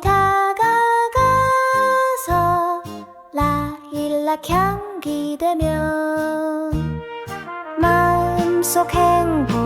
다가가서 라일락 향기 되면 마음속 행복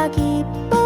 takip